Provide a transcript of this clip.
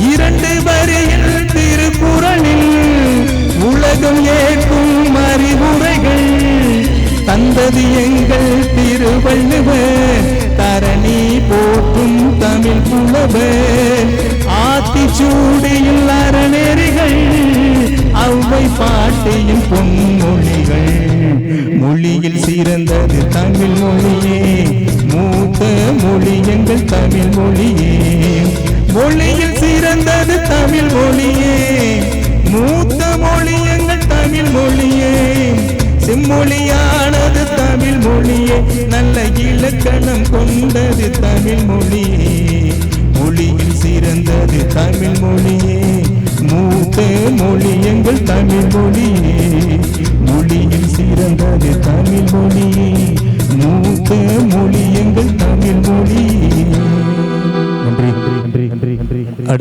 இரண்டு வரியில் திருக்குறளில் உலகம் ஏற்கும் அறிவுரைகள். தந்தது எங்கள் திருவள்ளுவர் தரணி போற்றும் தமிழ் புலவர். ஆத்திச்சூடியில் அறநெறிகள் அவ்வை பாட்டியின் பொன்மொழிகள். மொழியில் சிறந்தது தமிழ் மொழியே மூத்த மொழி எங்கள் தமிழ் மொழியே. மொழியானது தமிழ் மொழியே. நல்ல இலக்கணம் கொண்டது தமிழ் மொழியே. மொழியில் சிறந்தது தமிழ் மொழியே. மூத்த மொழி எங்கள் தமிழ் மொழியே. மொழியில் சிறந்தது தமிழ் மொழியே. மூத்த மொழி எங்கள்